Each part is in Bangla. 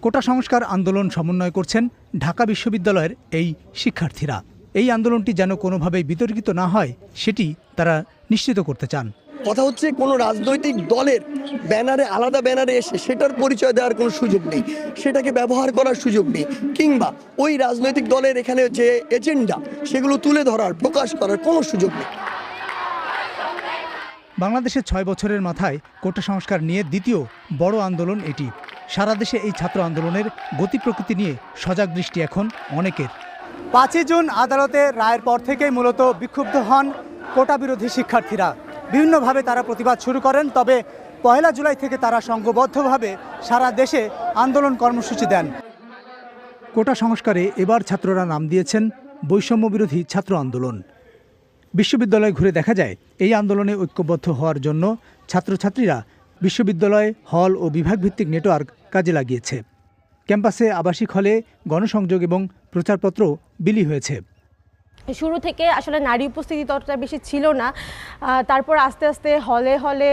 কোটা সংস্কার আন্দোলন সমন্বয় করছেন ঢাকা বিশ্ববিদ্যালয়ের এই শিক্ষার্থীরা। এই আন্দোলনটি যেন কোনোভাবেই বিতর্কিত না হয় সেটি তারা নিশ্চিত করতে চান। কথা হচ্ছে কোনো রাজনৈতিক দলের ব্যানারে আলাদা ব্যানারে এসে সেটার পরিচয় দেওয়ার কোনো সুযোগ নেই। সেটাকে ব্যবহার করার সুযোগ নেই। কিংবা ওই রাজনৈতিক দলের এখানে যে এজেন্ডা সেগুলো তুলে ধরার প্রকাশ করার কোনো সুযোগ নেই। বাংলাদেশের ছয় বছরের মাথায় কোটা সংস্কার নিয়ে দ্বিতীয় বড় আন্দোলন এটি। সারা দেশে এই ছাত্র আন্দোলনের গতি প্রকৃতি নিয়ে সজাগ দৃষ্টি এখন অনেকের। পাঁচই জুন আদালতে রায়ের পর থেকেই মূলত বিক্ষুব্ধ হন কোটা বিরোধী শিক্ষার্থীরা। বিভিন্নভাবে তারা প্রতিবাদ শুরু করেন তবে পয়লা জুলাই থেকে তারা সংঘবদ্ধভাবে সারা দেশে আন্দোলন কর্মসূচি দেন। কোটা সংস্কারে এবার ছাত্ররা নাম দিয়েছেন বৈষম্য বিরোধী ছাত্র আন্দোলন। বিশ্ববিদ্যালয় ঘুরে দেখা যায় এই আন্দোলনে ঐক্যবদ্ধ হওয়ার জন্য ছাত্রছাত্রীরা বিশ্ববিদ্যালয়, হল ও বিভাগভিত্তিক নেটওয়ার্ক কাজে লাগিয়েছে। ক্যাম্পাসে আবাসিক হলে গণসংযোগ এবং প্রচারপত্র বিলি হয়েছে। শুরু থেকে আসলে নারী উপস্থিতি ততটা বেশি ছিল না। তারপর আস্তে আস্তে হলে হলে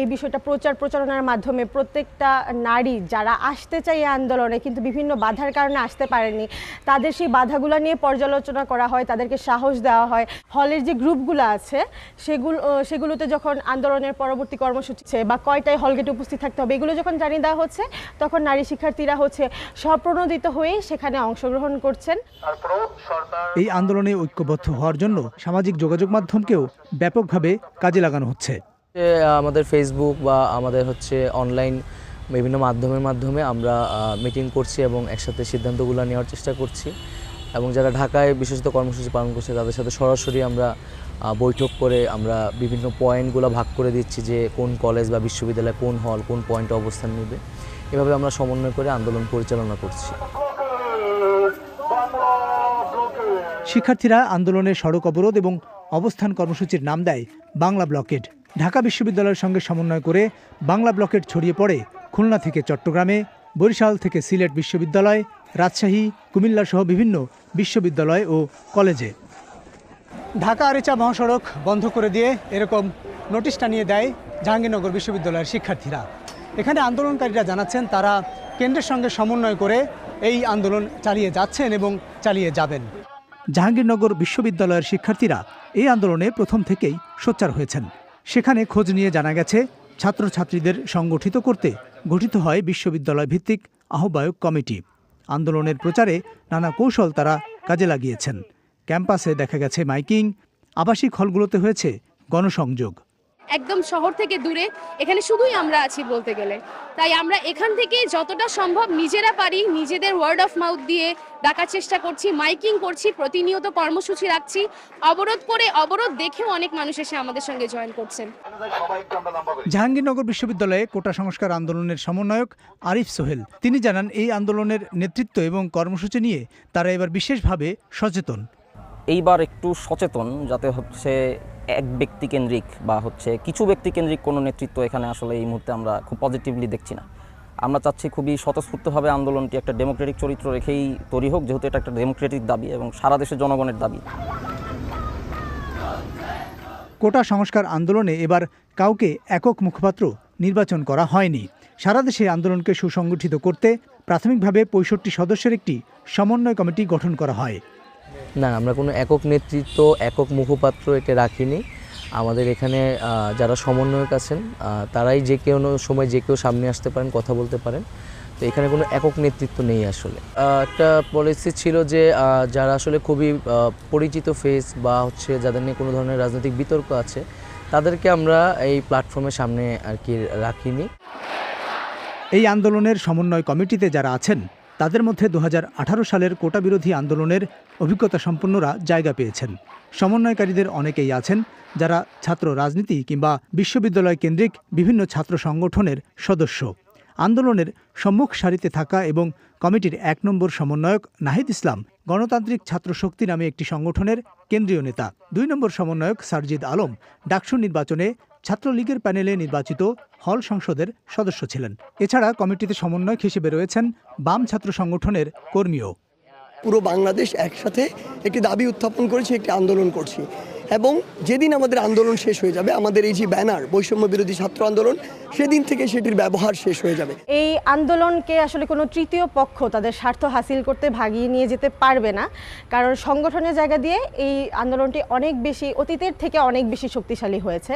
এই বিষয়টা প্রচার প্রচারণার মাধ্যমে প্রত্যেকটা নারী যারা আসতে চায় এই আন্দোলনে কিন্তু বিভিন্ন বাধার কারণে আসতে পারেনি। তাদের সেই বাধাগুলো নিয়ে পর্যালোচনা করা হয় তাদেরকে সাহস দেওয়া হয়। হলের যে গ্রুপগুলো আছে সেগুলো সেগুলোতে যখন আন্দোলনের পরবর্তী কর্মসূচি বা কয়টায় হলগেটে উপস্থিত থাকতে হবে এগুলো যখন জানিয়ে দেওয়া হচ্ছে তখন নারী শিক্ষার্থীরা হচ্ছে স্বপ্রণোদিত হয়ে সেখানে অংশগ্রহণ করছেন। এই আন্দোলনে ঐক্যবদ্ধ হওয়ার জন্য সামাজিক যোগাযোগ মাধ্যমকেও ব্যাপকভাবে কাজে লাগানো হচ্ছে। আমাদের ফেসবুক বা আমাদের হচ্ছে অনলাইন বিভিন্ন মাধ্যমের মাধ্যমে আমরা মিটিং করছি এবং একসাথে সিদ্ধান্তগুলো নেওয়ার চেষ্টা করছি। এবং যারা ঢাকায় বিশেষত কর্মসূচি পালন করছে, তাদের সাথে সরাসরি আমরা বৈঠক করে আমরা বিভিন্ন পয়েন্টগুলো ভাগ করে দিচ্ছি যে কোন কলেজ বা বিশ্ববিদ্যালয় কোন হল কোন পয়েন্টে অবস্থান নেবে। এভাবে আমরা সমন্বয় করে আন্দোলন পরিচালনা করছি। শিক্ষার্থীরা আন্দোলনের সড়ক অবরোধ এবং অবস্থান কর্মসূচির নাম দেয় বাংলা ব্লকেড ঢাকা বিশ্ববিদ্যালয়ের সঙ্গে সমন্বয় করে বাংলা ব্লকেড ছড়িয়ে পড়ে খুলনা থেকে চট্টগ্রামে, বরিশাল থেকে সিলেট বিশ্ববিদ্যালয়, রাজশাহী, কুমিল্লা সহ বিভিন্ন বিশ্ববিদ্যালয় ও কলেজে। ঢাকা আরিচা মহাসড়ক বন্ধ করে দিয়ে এরকম নোটিশটা নিয়ে দেয় জাহাঙ্গীরনগর বিশ্ববিদ্যালয়ের শিক্ষার্থীরা। এখানে আন্দোলনকারীরা জানাচ্ছেন তারা কেন্দ্রের সঙ্গে সমন্বয় করে এই আন্দোলন চালিয়ে যাচ্ছেন এবং চালিয়ে যাবেন। জাহাঙ্গীরনগর বিশ্ববিদ্যালয়ের শিক্ষার্থীরা এই আন্দোলনে প্রথম থেকেই সোচ্চার হয়েছেন। সেখানে খোঁজ নিয়ে জানা গেছে, ছাত্রছাত্রীদের সংগঠিত করতে গঠিত হয় বিশ্ববিদ্যালয় ভিত্তিক আহ্বায়ক কমিটি। আন্দোলনের প্রচারে নানা কৌশল তারা কাজে লাগিয়েছেন। ক্যাম্পাসে দেখা গেছে মাইকিং, আবাসিক হলগুলোতে হয়েছে গণসংযোগ। একদম শহর থেকে দূরে এখানে শুধুই আমরা আছি বলতে গেলে। তাই আমরা এখান থেকে যতটা সম্ভব নিজেরা পারি নিজেদের ওয়ার্ড অফ মাউথ দিয়ে ডাকার চেষ্টা করছি মাইকিং করছি প্রতিনিয়ত কর্মসূচি রাখছি অবরোধ করে অবরোধ দেখেও অনেক মানুষ এসে আমাদের সঙ্গে জয়েন করছেন। জাহাঙ্গীরনগর বিশ্ববিদ্যালয়ে কোটা সংস্কার আন্দোলনের সমন্বয়ক আরিফ সোহেল। তিনি জানান এই আন্দোলনের নেতৃত্ব এবং কর্মসূচি নিয়ে তারা এবার বিশেষভাবে সচেতন। এইবার একটু সচেতন যাতে হচ্ছে এক ব্যক্তি কেন্দ্রিক বা হচ্ছে কিছু ব্যক্তি কেন্দ্রিক কোনো নেতৃত্ব এখানে আসলে এই মুহূর্তে আমরা খুব পজিটিভলি দেখছি না। আমরা চাচ্ছি খুবই স্বতঃস্ফূর্তভাবে আন্দোলনটি একটা ডেমোক্রেটিক চরিত্র রেখেই তৈরি হোক, যেহেতু এটা একটা ডেমোক্রেটিক দাবি এবং সারা দেশের জনগণের দাবি। কোটা সংস্কার আন্দোলনে এবার কাউকে একক মুখপাত্র নির্বাচন করা হয়নি। সারা দেশে আন্দোলনকে সুসংগঠিত করতে প্রাথমিকভাবে পঁয়ষট্টি সদস্যের একটি সমন্বয় কমিটি গঠন করা হয়। না, আমরা কোনো একক নেতৃত্ব, একক মুখপাত্র এটা রাখিনি। আমাদের এখানে যারা সমন্বয়ক আছেন তারাই যে কেউ সময় যে কেউ সামনে আসতে পারেন, কথা বলতে পারেন। তো এখানে কোনো একক নেতৃত্ব নেই আসলে। একটা পলিসি ছিল যে যারা আসলে খুবই পরিচিত ফেস বা হচ্ছে যাদের নিয়ে কোনো ধরনের রাজনৈতিক বিতর্ক আছে, তাদেরকে আমরা এই প্ল্যাটফর্মের সামনে আর কি রাখিনি। এই আন্দোলনের সমন্বয় কমিটিতে যারা আছেন তাদের মধ্যে দু হাজার আঠারো সালের কোটা বিরোধী আন্দোলনের অভিজ্ঞতা সম্পন্নরা জায়গা পেয়েছেন। সমন্বয়কারীদের অনেকেই আছেন, যারা ছাত্র রাজনীতি কিংবা বিশ্ববিদ্যালয় কেন্দ্রিক বিভিন্ন ছাত্র সংগঠনের সদস্য। আন্দোলনের সম্মুখ সারিতে থাকা এবং কমিটির এক নম্বর সমন্বয়ক নাহিদ ইসলাম গণতান্ত্রিক ছাত্র শক্তি নামে একটি সংগঠনের কেন্দ্রীয় নেতা। দুই নম্বর সমন্বয়ক সারজিদ আলম ডাকসু নির্বাচনে ছাত্রলীগের প্যানেলে নির্বাচিত হল সংসদের সদস্য ছিলেন। এছাড়া কমিটিতে সমন্বয়ক হিসেবে রয়েছেন বাম ছাত্র সংগঠনের কর্মীও। পুরো বাংলাদেশ একসাথে একটি দাবি উত্থাপন করেছি একটি আন্দোলন করছি। এবং যেদিন আমাদের আন্দোলন শেষ হয়ে যাবে আমাদের এই যে ব্যানার বৈষম্য বিরোধী ছাত্র আন্দোলন সেদিন থেকে সেটির ব্যবহার শেষ হয়ে যাবে। এই আন্দোলনকে আসলে কোনো তৃতীয় পক্ষ তাদের স্বার্থ হাসিল করতে ভাগিয়ে নিয়ে যেতে পারবে না। কারণ সংগঠনের জায়গা দিয়ে এই আন্দোলনটি অনেক বেশি অতীতের থেকে অনেক বেশি শক্তিশালী হয়েছে।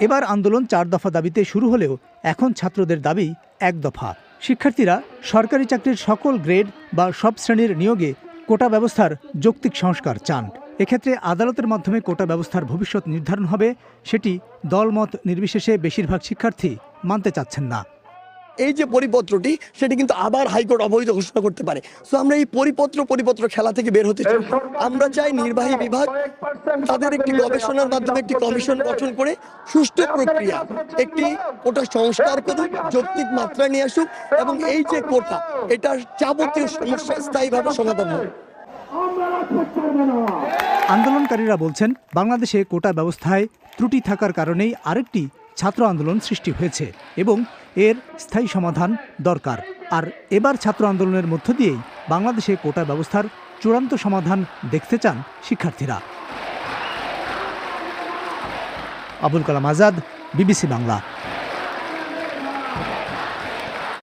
এবার আন্দোলন চার দফা দাবিতে শুরু হলেও এখন ছাত্রদের দাবি এক দফা। শিক্ষার্থীরা সরকারি চাকরির সকল গ্রেড বা সব শ্রেণির নিয়োগে কোটা ব্যবস্থার যৌক্তিক সংস্কার চান। এক্ষেত্রে আদালতের মাধ্যমে কোটা ব্যবস্থার ভবিষ্যৎ নির্ধারণ হবে, সেটি দলমত নির্বিশেষে বেশিরভাগ শিক্ষার্থী মানতে চাচ্ছেন না। এই যে পরিপত্রটি, সেটি কিন্তু আবার হাইকোর্ট অবৈধ ঘোষণা করতে পারে। সো আমরা এই পরিপত্র পরিপত্র খেলা থেকে বের হতে চাই। আমরা চাই নির্বাহী বিভাগ তাদের একটি গবেষণার মাধ্যমে একটি কমিশন গঠন করে সুষ্ঠু প্রক্রিয়া, একটি কোটা সংস্কার করুক যৌক্তিক মাত্রা নিয়ে আসুক এবং এই যে কোটা, এটার যাবতীয় সমস্যা স্থায়ীভাবে সমাধান হবে আন্দোলনকারীরা বলছেন, বাংলাদেশে কোটা ব্যবস্থায় ত্রুটি থাকার কারণেই আরেকটি ছাত্র আন্দোলন সৃষ্টি হয়েছে এবং এর স্থায়ী সমাধান দরকার। আর এবার ছাত্র আন্দোলনের মধ্য দিয়েই বাংলাদেশে কোটা ব্যবস্থার চূড়ান্ত সমাধান দেখতে চান শিক্ষার্থীরা। আবুল কালাম আজাদ, বিবিসি বাংলা।